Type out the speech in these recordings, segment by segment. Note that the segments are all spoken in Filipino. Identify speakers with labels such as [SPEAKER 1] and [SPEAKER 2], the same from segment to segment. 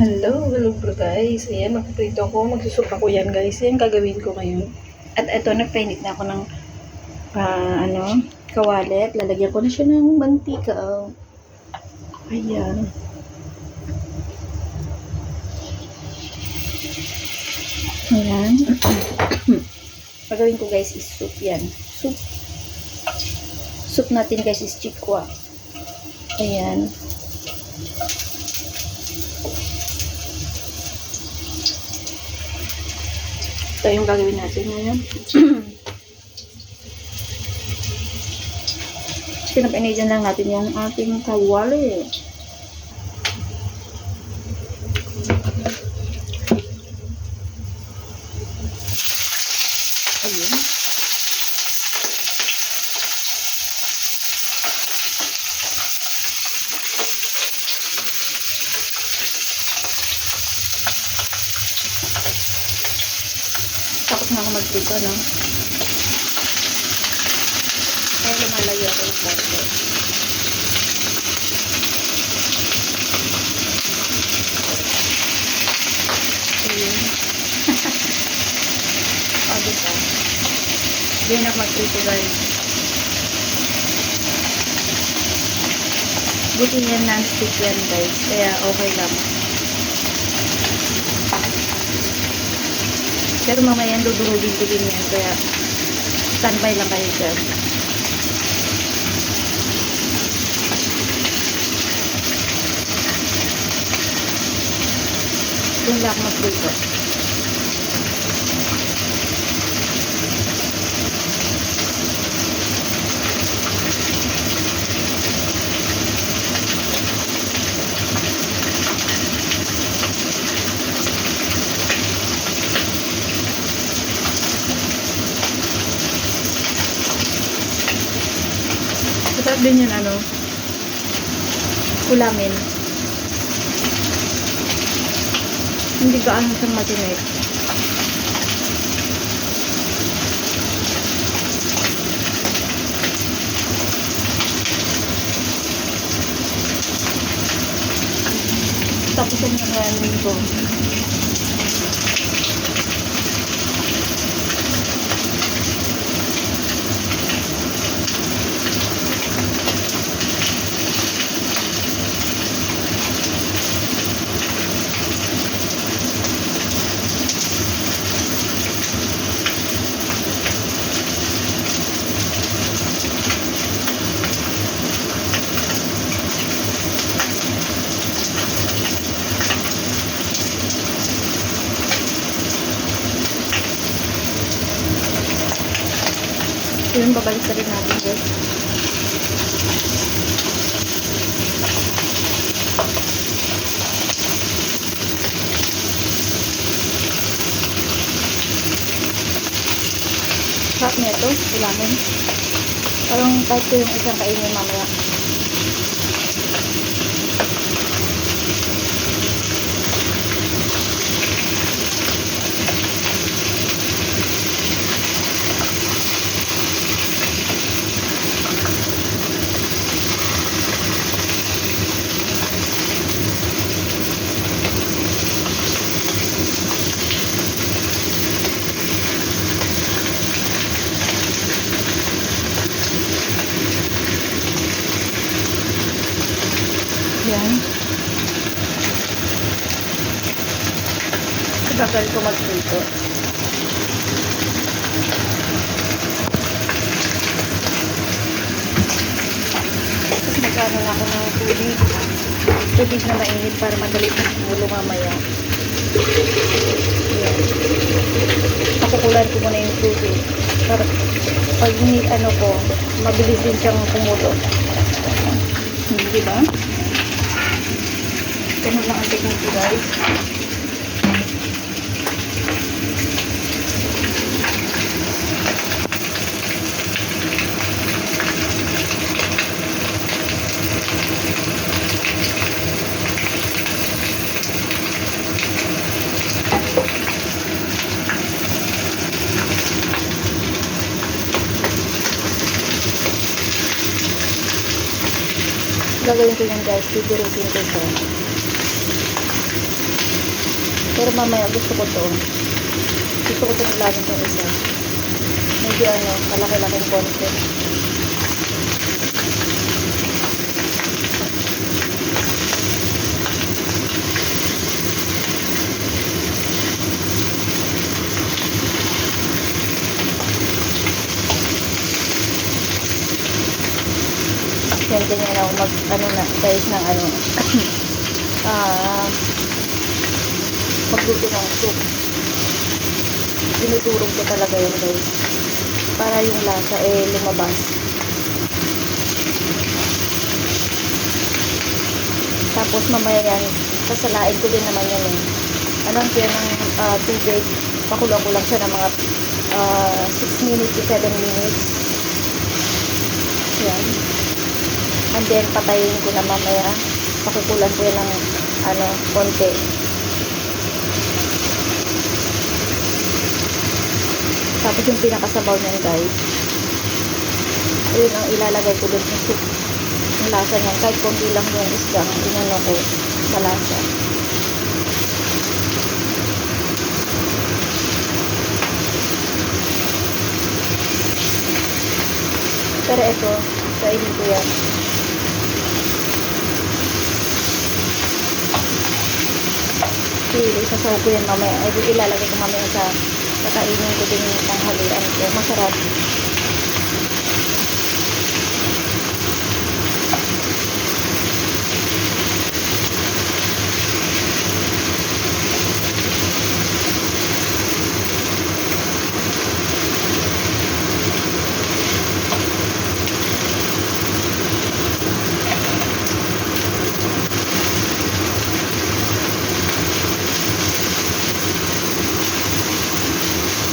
[SPEAKER 1] Hello, hello bro guys. Ayan, magpiprito ako. Magsusup ako yan guys. Yan gagawin ko ngayon. At eto, nagpainit na ako ng ah, ano, kawalet. Lalagyan ko na siya ng mantika. Oh. Ayan. Ayan. Gagawin ko guys is soup yan. Soup. Soup natin guys is chikwa. Ayan. Ito yung gagawin natin ngayon. Pinapinigan lang natin yung ating kawali. Ayun. Ako magprito, no? Kaya lumalayo ako ng konti. Ayun. o, diba? Hindi na ako magprito, guys. Buti yan non-stick yan, guys. Kaya okay lang. Pero mamaya dudurugin ko din yan. Kaya standby lang kayo dyan. Doon lang ako Masarap din yun, ano, ulamin. Hindi ka ano siyang matinik. Tapos yung nangyayari ko. Yun, babalik sa rin natin guys. Sarap niya ito, ulamin. Parang kahit yung isang kainin mamaya. Yan. Bagal ko magprito. Tapos nagkano na ako ng tubig. Tubig na mainit para madali mulo mamaya. Yan. Pakukulan ko muna yung tubig. Para pag ini ano ko, mabilis din siyang kumulo. Hmm, Di ba? Ganun lang ang technique guys. gagawin ko yan guys, pipirutin ko siya. Pero mamaya gusto ko to. Gusto ko itong ilalim itong isa. Medyo ano, malaki-laking konti. Yan, ganyan ako mag, ano na, guys, ng ano, ah, soup. Dinudurog ko talaga yun, guys. Para yung lasa, eh, lumabas. Tapos, mamaya yan, sasalain ko din naman yan, eh. Anong siya ng ah, tubig, pakulang ko lang siya ng mga 6 minutes to 7 minutes. Yan. And then, patayin ko na mamaya. Pakukulan ko yan ng, ano, konti. Tapos yung pinakasabaw niyan, guys. Ayun ang ilalagay ko dun sa soup. Yung lasa niyan. Kahit konti lang yung isda ang inano ko. Malasa. Pero ito, kainin ko yan. Pili, sasaw ko yan mamaya. Ay, ilalagay ko mamaya sa kakainin ko din yung tanghalian ko. Masarap.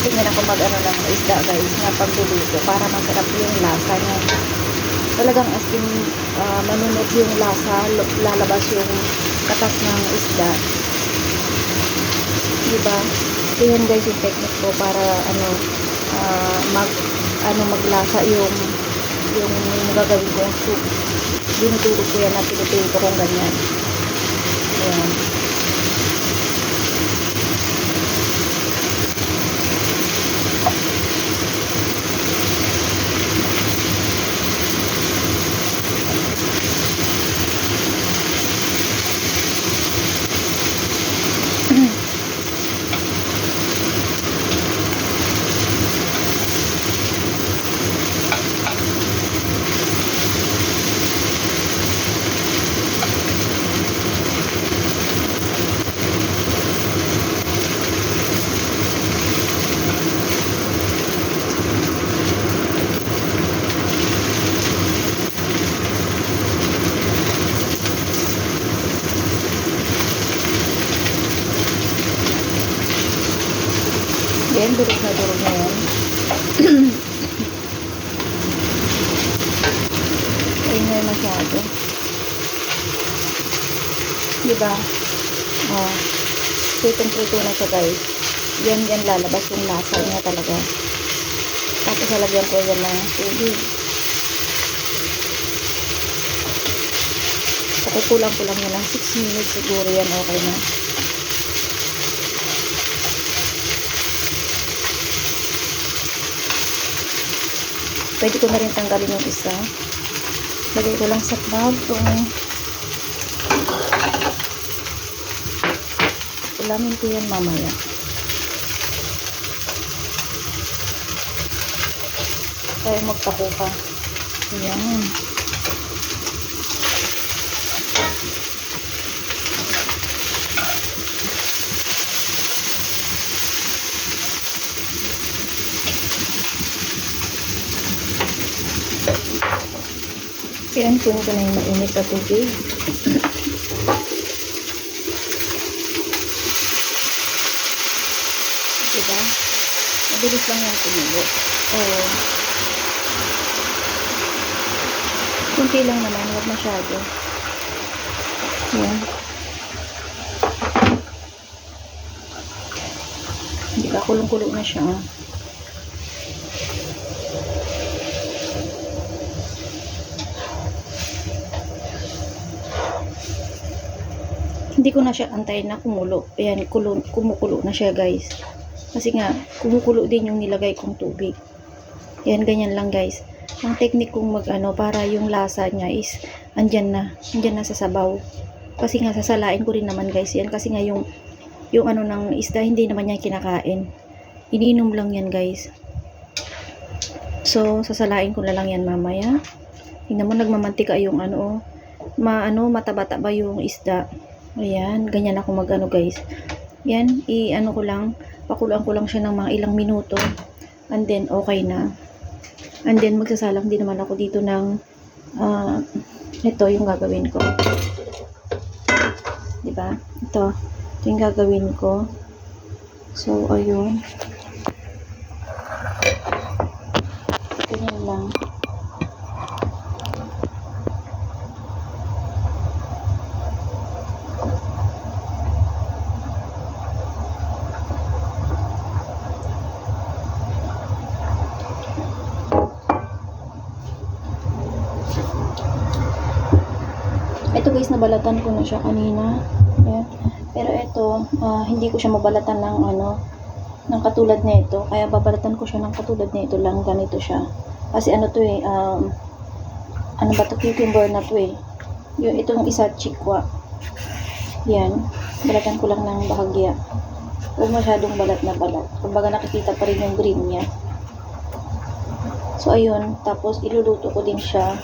[SPEAKER 1] Tingnan ako mag ano ng isda guys na pagluluto para masarap yung lasa niya. Talagang as in uh, manunod yung lasa, lalabas yung katas ng isda. Diba? Yan guys yung technique ko para ano ah, mag ano maglasa yung yung gagawin ko yung soup. Dinuturo ko yan at pinutulo ko kung ganyan. Ayan. Yan, durog na durog na yan. Ingay masyado. Diba? Oh. Pritong-prito na siya guys. Yan, yan lalabas yung lasa niya talaga. Tapos lalagyan ko yan ng tubig. Pakukulang ko lang yan ng 6 minutes siguro yan okay na. Pwede ko na rin tanggalin yung isa. Lagay ko lang sa plato. Ulamin ko yan mamaya. Kaya magtako ka. Piansin ko na yung mainit sa tubig. diba? Mabilis lang yan kumulo. Oo. Kunti lang naman, huwag masyado. Yan. Hindi ka kulong-kulo na siya. ah. Hindi ko na siya antayin na kumulo. Ayan, kulo, kumukulo na siya guys. Kasi nga, kumukulo din yung nilagay kong tubig. Ayan, ganyan lang guys. Ang technique kong mag ano, para yung lasa niya is andyan na. Andyan na sa sabaw. Kasi nga, sasalain ko rin naman guys yan. Kasi nga yung, yung ano ng isda, hindi naman niya kinakain. Iniinom lang yan guys. So, sasalain ko na lang yan mamaya. Tingnan mo, nagmamantika yung ano, oh. ma, ano, mataba-taba yung isda. Ayan, ganyan ako mag ano guys. Yan, i-ano ko lang, pakuluan ko lang siya ng mga ilang minuto. And then, okay na. And then, magsasalang din naman ako dito ng, ah, ito yung gagawin ko. 'Di ba? Ito, ito yung gagawin ko. So, ayun. Ganyan lang. Ito guys, nabalatan ko na siya kanina. Ayan. Pero ito, ah, hindi ko siya mabalatan ng ano, ng katulad nito. Kaya babalatan ko siya ng katulad nito lang. Ganito siya. Kasi ano to eh, um, ano ba to, cucumber na to eh. Yung itong isa, chikwa. Yan. Balatan ko lang ng bahagya. Huwag masyadong balat na balat. Kumbaga nakikita pa rin yung green niya. So ayun, tapos iluluto ko din siya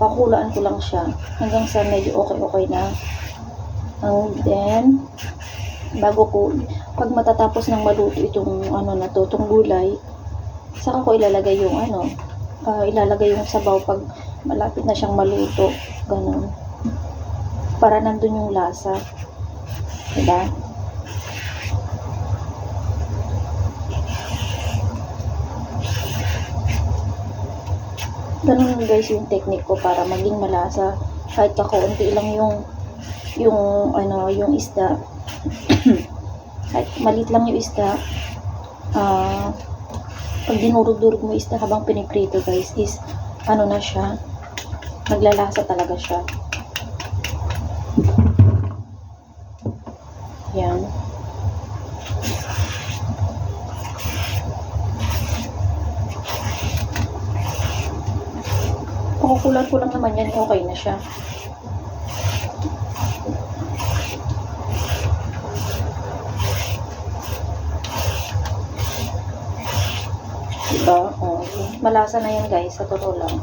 [SPEAKER 1] pakulaan ko lang siya hanggang sa medyo okay-okay na. And then, bago ko, pag matatapos ng maluto itong ano na to, itong gulay, saka ko ilalagay yung ano, ah, ilalagay yung sabaw pag malapit na siyang maluto. Ganun. Para nandun yung lasa. Diba? Ganun lang guys yung technique ko para maging malasa. Kahit kakaunti lang yung yung ano, yung isda. Kahit malit lang yung isda. Ah, pag dinurog-durog mo isda habang piniprito guys is ano na siya, naglalasa talaga siya. Yan. Pakukulan ko lang naman yan, okay na siya. Diba? Oh, malasa na yan guys, sa totoo lang.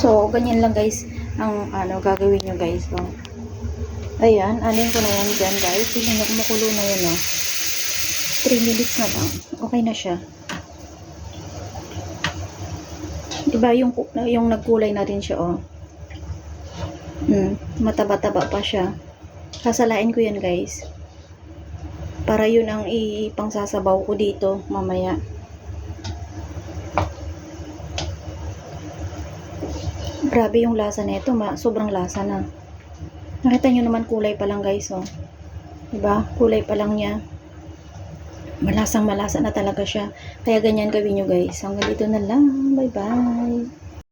[SPEAKER 1] So, ganyan lang guys ang ano gagawin nyo guys. Oh. Ayan, anin ko na yan dyan guys. Tingnan nyo, kumukulo na yan oh. 3 minutes na lang. Okay na siya. Diba yung, yung nagkulay na rin siya oh. Hmm, mataba-taba pa siya. Sasalain ko yan guys. Para yun ang ipangsasabaw ko dito mamaya. Grabe yung lasa nito, ma sobrang lasa na. Nakita nyo naman kulay pa lang guys, oh. Diba? Kulay pa lang niya. Malasang malasa na talaga siya. Kaya ganyan gawin nyo guys. Hanggang dito na lang. Bye bye.